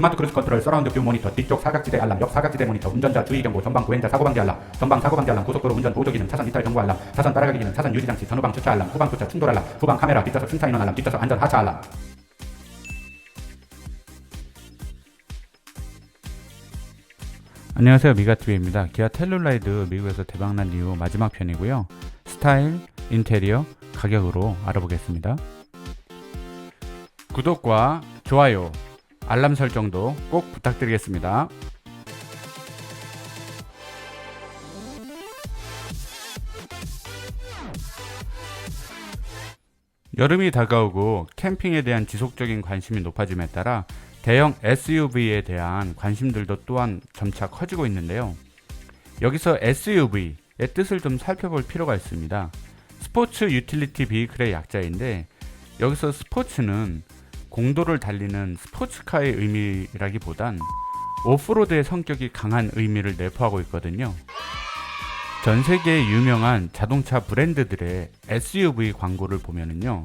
스마트 크루즈 컨트롤 서라운드 뷰 모니터 뒤쪽 사각지대 알람 옆 사각지대 모니터 운전자 주의 경고 전방 보행자 사고 방지 알람 전방 사고 방지 알람 고속도로 운전 보조 기능 차선 이탈 경고 알람 차선 따라가기 기능 차선 유지 장치 전후방 주차 알람 후방 주차 충돌 알람 후방 카메라 뒷좌석 승차 인원 알람 뒷좌석 안전 하차 알람. 안녕하세요. 미가TV입니다. 기아 텔룰라이드 미국에서 대박난 이후 마지막 편이고요. 스타일, 인테리어, 가격으로 알아보겠습니다. 구독과 좋아요, 알람 설정도 꼭 부탁드리겠습니다 여름이 다가오고 캠핑에 대한 지속적인 관심이 높아짐에 따라 대형 SUV에 대한 관심들도 또한 점차 커지고 있는데요. 여기서 SUV의 뜻을 좀 살펴볼 필요가 있습니다. 스포츠 유틸리티 비클의 약자인데 여기서 스포츠는 공도를 달리는 스포츠카의 의미라기보단 오프로드의 성격이 강한 의미를 내포하고 있거든요. 전 세계의 유명한 자동차 브랜드들의 SUV 광고를 보면은요.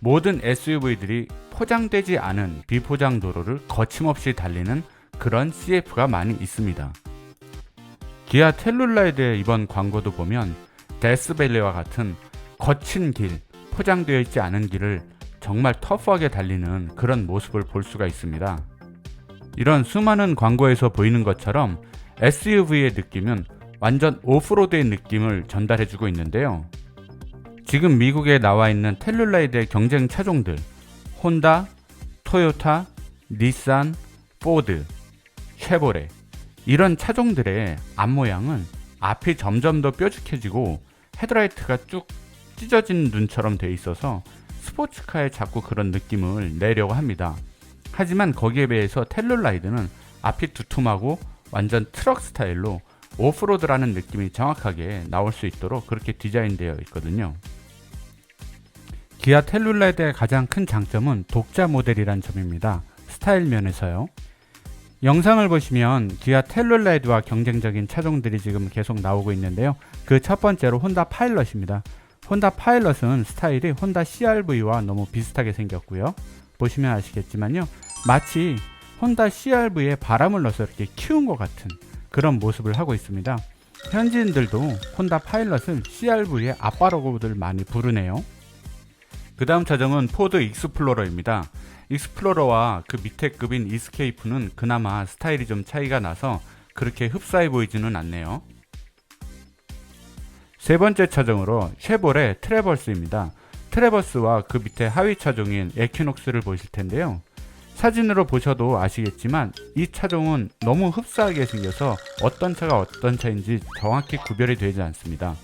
모든 SUV들이 포장되지 않은 비포장 도로를 거침없이 달리는 그런 CF가 많이 있습니다. 기아 텔룰라이드의 이번 광고도 보면 데스밸리와 같은 거친 길, 포장되어 있지 않은 길을 정말 터프하게 달리는 그런 모습을 볼 수가 있습니다. 이런 수많은 광고에서 보이는 것처럼 SUV의 느낌은 완전 오프로드의 느낌을 전달해주고 있는데요. 지금 미국에 나와 있는 텔룰라이드의 경쟁 차종들 혼다, 토요타, 닛산, 포드, 쉐보레 이런 차종들의 앞모양은 앞이 점점 더 뾰족해지고 헤드라이트가 쭉 찢어진 눈처럼 돼 있어서 스포츠카에 자꾸 그런 느낌을 내려고 합니다. 하지만 거기에 비해서 텔룰라이드는 앞이 두툼하고 완전 트럭 스타일로 오프로드라는 느낌이 정확하게 나올 수 있도록 그렇게 디자인되어 있거든요. 기아 텔룰라이드의 가장 큰 장점은 독자 모델이란 점입니다. 스타일 면에서요. 영상을 보시면 기아 텔룰라이드와 경쟁적인 차종들이 지금 계속 나오고 있는데요. 그 첫 번째로 혼다 파일럿입니다. 혼다 파일럿은 스타일이 혼다 CRV와 너무 비슷하게 생겼고요. 보시면 아시겠지만요. 마치 혼다 CRV에 바람을 넣어서 이렇게 키운 것 같은 그런 모습을 하고 있습니다. 현지인들도 혼다 파일럿을 CRV의 아빠라고들 많이 부르네요. 그 다음 차종은 포드 익스플로러입니다. 익스플로러와 그 밑에 급인 이스케이프는 그나마 스타일이 좀 차이가 나서 그렇게 흡사해 보이지는 않네요. 세 번째 차종으로 쉐보레 트래버스입니다. 트래버스와 그 밑에 하위 차종인 에퀴녹스를 보실 텐데요. 사진으로 보셔도 아시겠지만 이 차종은 너무 흡사하게 생겨서 어떤 차가 어떤 차인지 정확히 구별이 되지 않습니다.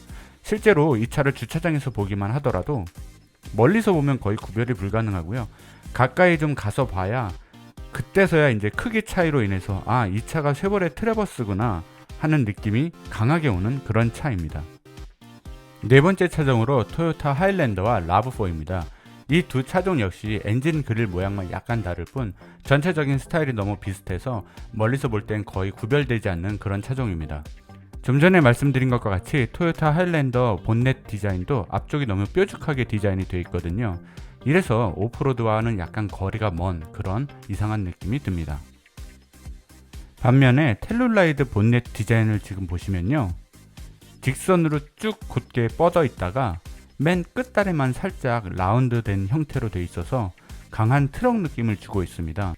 실제로 이 차를 주차장에서 보기만 하더라도 멀리서 보면 거의 구별이 불가능하고요. 가까이 좀 가서 봐야 그때서야 이제 크기 차이로 인해서 아, 이 차가 쉐보레 트래버스구나 하는 느낌이 강하게 오는 그런 차입니다. 네 번째 차종으로 토요타 하일랜더와 라브4입니다. 이 두 차종 역시 엔진 그릴 모양만 약간 다를 뿐 전체적인 스타일이 너무 비슷해서 멀리서 볼 땐 거의 구별되지 않는 그런 차종입니다. 좀 전에 말씀드린 것과 같이 토요타 하일랜더 본넷 디자인도 앞쪽이 너무 뾰족하게 디자인이 되어 있거든요. 이래서 오프로드와는 약간 거리가 먼 그런 이상한 느낌이 듭니다. 반면에 텔룰라이드 본넷 디자인을 지금 보시면요. 직선으로 쭉 곧게 뻗어 있다가 맨 끝다리만 살짝 라운드 된 형태로 되어 있어서 강한 트럭 느낌을 주고 있습니다.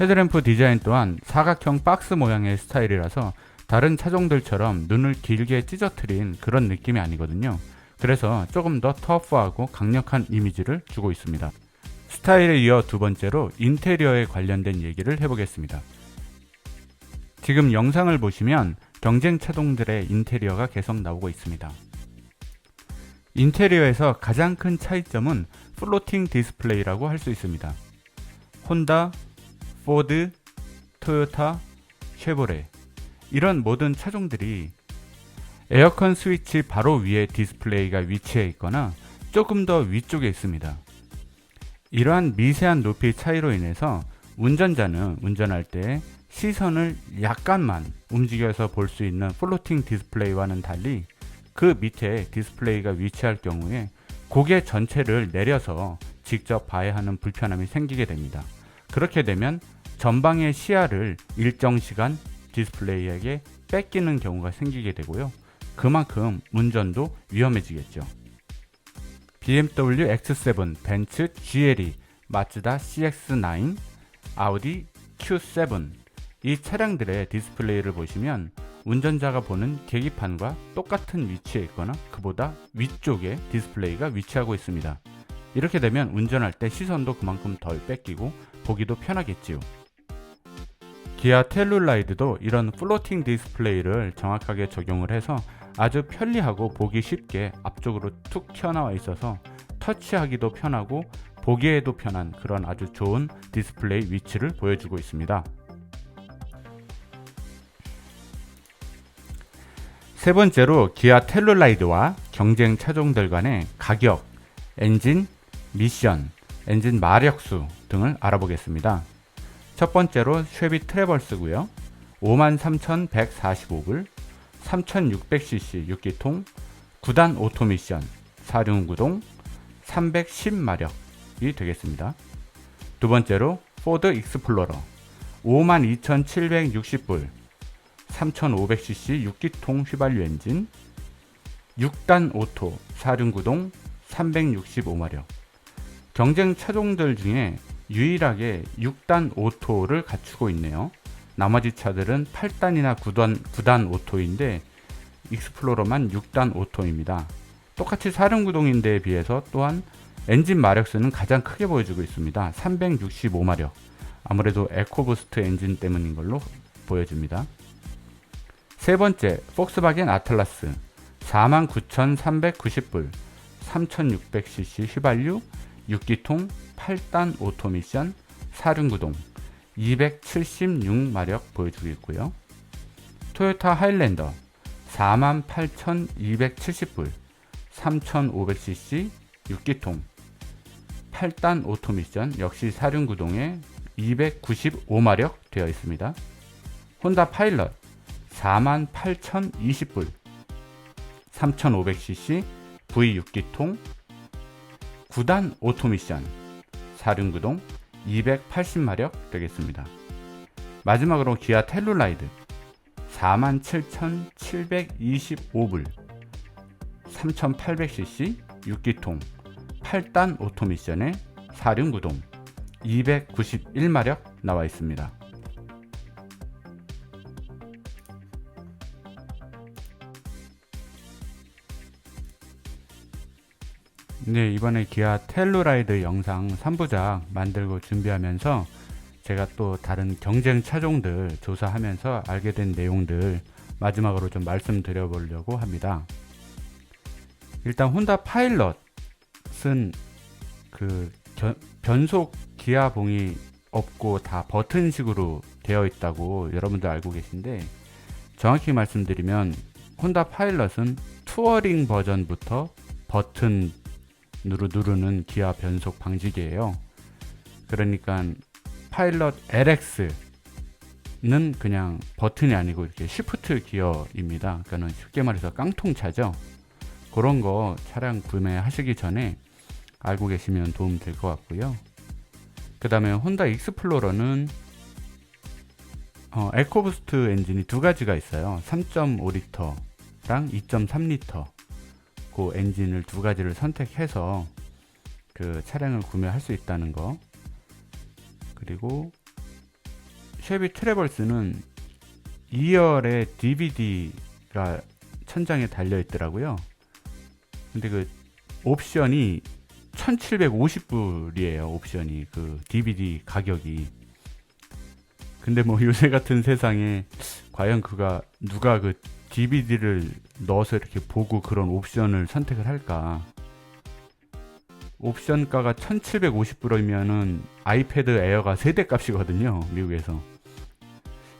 헤드램프 디자인 또한 사각형 박스 모양의 스타일이라서 다른 차종들처럼 눈을 길게 찢어트린 그런 느낌이 아니거든요. 그래서 조금 더 터프하고 강력한 이미지를 주고 있습니다. 스타일에 이어 두 번째로 인테리어에 관련된 얘기를 해보겠습니다. 지금 영상을 보시면 경쟁 차종들의 인테리어가 계속 나오고 있습니다. 인테리어에서 가장 큰 차이점은 플로팅 디스플레이라고 할 수 있습니다. 혼다, 포드, 토요타, 쉐보레 이런 모든 차종들이 에어컨 스위치 바로 위에 디스플레이가 위치해 있거나 조금 더 위쪽에 있습니다. 이러한 미세한 높이 차이로 인해서 운전자는 운전할 때 시선을 약간만 움직여서 볼 수 있는 플로팅 디스플레이와는 달리 그 밑에 디스플레이가 위치할 경우에 고개 전체를 내려서 직접 봐야 하는 불편함이 생기게 됩니다. 그렇게 되면 전방의 시야를 일정 시간 디스플레이에게 뺏기는 경우가 생기게 되고요. 그만큼 운전도 위험해지겠죠. BMW X7, 벤츠 GLE, 마츠다 CX9, 아우디 Q7 이 차량들의 디스플레이를 보시면 운전자가 보는 계기판과 똑같은 위치에 있거나 그보다 위쪽에 디스플레이가 위치하고 있습니다. 이렇게 되면 운전할 때 시선도 그만큼 덜 뺏기고 보기도 편하겠지요. 기아 텔룰라이드도 이런 플로팅 디스플레이를 정확하게 적용을 해서 아주 편리하고 보기 쉽게 앞쪽으로 툭 튀어나와 있어서 터치하기도 편하고 보기에도 편한 그런 아주 좋은 디스플레이 위치를 보여주고 있습니다. 세 번째로 기아 텔룰라이드와 경쟁 차종들 간의 가격, 엔진, 미션, 엔진 마력수 등을 알아보겠습니다. 첫 번째로 쉐비 트래벌스고요. 53,145불, 3,600cc 6기통, 9단 오토미션, 사륜구동, 310마력이 되겠습니다. 두 번째로 포드 익스플로러 52,760불, 3,500cc 6기통 휘발유 엔진, 6단 오토 사륜구동 365마력. 경쟁 차종들 중에 유일하게 6단 오토를 갖추고 있네요. 나머지 차들은 8단이나 9단, 9단 오토인데 익스플로러만 6단 오토입니다. 똑같이 사륜구동인데에 비해서 또한 엔진 마력수는 가장 크게 보여주고 있습니다. 365마력. 아무래도 에코부스트 엔진 때문인 걸로 보여집니다. 세 번째, 폭스바겐 아틀라스. 49,390불 3,600cc 휘발유 6기통 8단 오토미션 사륜구동. 276마력 보여주고 있고요. 토요타 하일랜더. 48,270불 3,500cc 6기통. 8단 오토미션 역시 사륜구동에 295마력 되어 있습니다. 혼다 파일럿 48,020불 3,500cc V6기통 9단 오토미션 사륜구동 280마력 되겠습니다. 마지막으로 기아 텔룰라이드 47,725불 3,800cc 6기통 8단 오토미션의 사륜구동 291마력 나와 있습니다. 네, 이번에 기아 텔루라이드 영상 3부작 만들고 준비하면서 제가 또 다른 경쟁 차종들 조사하면서 알게 된 내용들 마지막으로 좀 말씀드려 보려고 합니다. 일단 혼다 파일럿은 그 견- 변속 기아봉이 없고 다 버튼식으로 되어 있다고 여러분들 알고 계신데 정확히 말씀드리면 혼다 파일럿은 투어링 버전부터 버튼 누르 누르는 기아 변속 방지기예요. 그러니까 파일럿 LX는 그냥 버튼이 아니고 이렇게 시프트 기어입니다. 그러니까는 쉽게 말해서 깡통차죠. 그런 거 차량 구매하시기 전에 알고 계시면 도움 될 것 같고요. 그 다음에 혼다 익스플로러는 어, 에코부스트 엔진이 두 가지가 있어요. 3.5리터랑 2.3리터. 그 엔진을 두 가지를 선택해서 그 차량을 구매할 수 있다는 거. 그리고 쉐비 트래벌스는 2열에 DVD가 천장에 달려 있더라고요. 근데 그 옵션이 1750불이에요. 옵션이 그 DVD 가격이. 근데 뭐 요새 같은 세상에 과연 그가 누가 그 DVD를 넣어서 이렇게 보고 그런 옵션을 선택을 할까? 옵션가가 1750불이면은 아이패드 에어가 세대 값이거든요. 미국에서.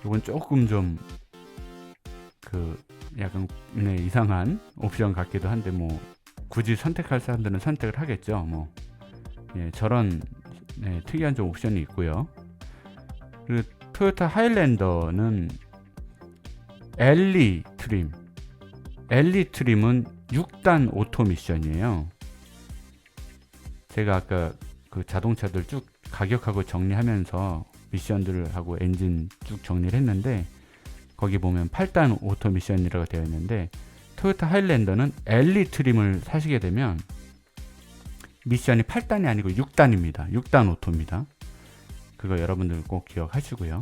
이건 조금 좀 그 약간 네, 이상한 옵션 같기도 한데 뭐 굳이 선택할 사람들은 선택을 하겠죠. 뭐 예, 저런 네, 특이한 좀 옵션이 있고요. 그리고 토요타 하일랜더는 엘리 트림. 엘리 트림은 6단 오토 미션이에요. 제가 아까 그 자동차들 쭉 가격하고 정리하면서 미션들하고 엔진 쭉 정리를 했는데 거기 보면 8단 오토 미션이라고 되어 있는데 토요타 하일랜더는 엘리 트림을 사시게 되면 미션이 8단이 아니고 6단입니다. 6단 오토입니다. 그거 여러분들 꼭 기억하시고요.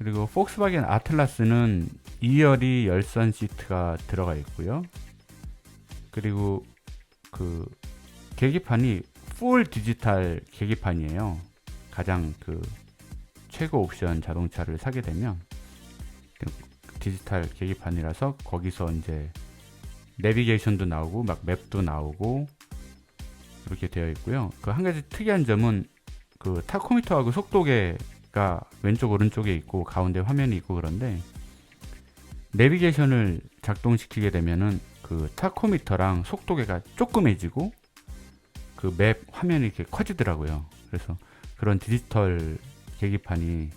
그리고 폭스바겐 아틀라스는 2열이 열선 시트가 들어가 있고요. 그리고 그 계기판이 풀 디지털 계기판이에요. 가장 그 최고 옵션 자동차를 사게 되면 디지털 계기판이라서 거기서 이제 내비게이션도 나오고 막 맵도 나오고 이렇게 되어 있고요. 그 한 가지 특이한 점은 그 타코미터하고 속도계 가 왼쪽 오른쪽에 있고 가운데 화면이 있고 그런데 내비게이션을 작동시키게 되면은 그 타코미터랑 속도계가 조그매지고 그 맵 화면이 이렇게 커지더라고요. 그래서 그런 디지털 계기판이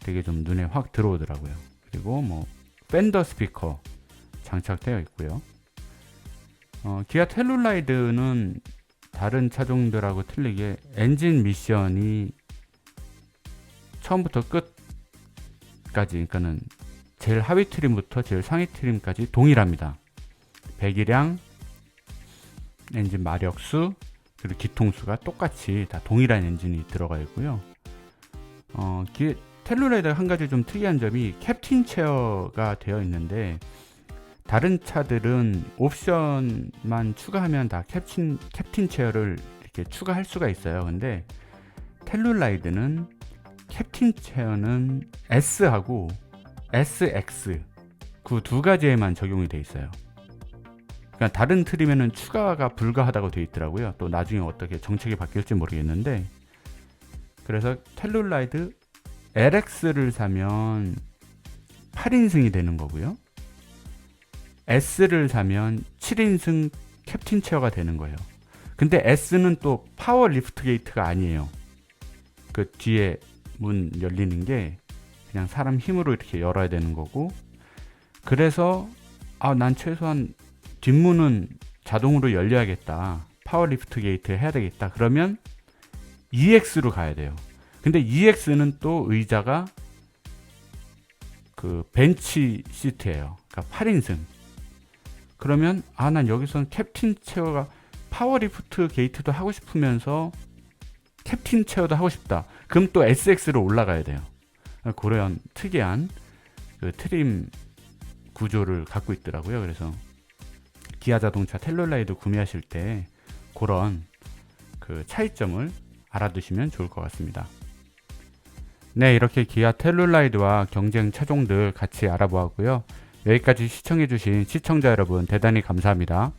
되게 좀 눈에 확 들어오더라고요. 그리고 뭐 팬더 스피커 장착되어 있고요. 어, 기아 텔룰라이드는 다른 차종들하고 틀리게 엔진 미션이 처음부터 끝까지 그러니까는 제일 하위 트림부터 제일 상위 트림까지 동일합니다. 배기량, 엔진 마력수, 그리고 기통수가 똑같이 다 동일한 엔진이 들어가 있고요. 어, 기, 텔루라이드 한 가지 좀 특이한 점이 캡틴 체어가 되어 있는데 다른 차들은 옵션만 추가하면 다 캡틴 캡틴 체어를 이렇게 추가할 수가 있어요. 근데 텔룰라이드는 캡틴 체어는 S하고 SX 그 두 가지에만 적용이 돼 있어요. 그러니까 다른 트림에는 추가가 불가하다고 되어 있더라고요. 또 나중에 어떻게 정책이 바뀔지 모르겠는데 그래서 텔룰라이드 LX를 사면 8인승이 되는 거고요. S를 사면 7인승 캡틴 체어가 되는 거예요. 근데 S는 또 파워 리프트 게이트가 아니에요. 그 뒤에 문 열리는 게 그냥 사람 힘으로 이렇게 열어야 되는 거고 그래서 아 난 최소한 뒷문은 자동으로 열려야겠다. 파워 리프트 게이트 해야 되겠다. 그러면 EX로 가야 돼요. 근데 EX는 또 의자가 그 벤치 시트예요. 그러니까 8인승. 그러면 아 난 여기서는 캡틴 체어가 파워 리프트 게이트도 하고 싶으면서 캡틴 체어도 하고 싶다. 그럼 또 SX로 올라가야 돼요. 그런 특이한 그 트림 구조를 갖고 있더라고요. 그래서 기아 자동차 텔룰라이드 구매하실 때 그런 그 차이점을 알아두시면 좋을 것 같습니다. 네, 이렇게 기아 텔룰라이드와 경쟁 차종들 같이 알아보았고요. 여기까지 시청해주신 시청자 여러분 대단히 감사합니다.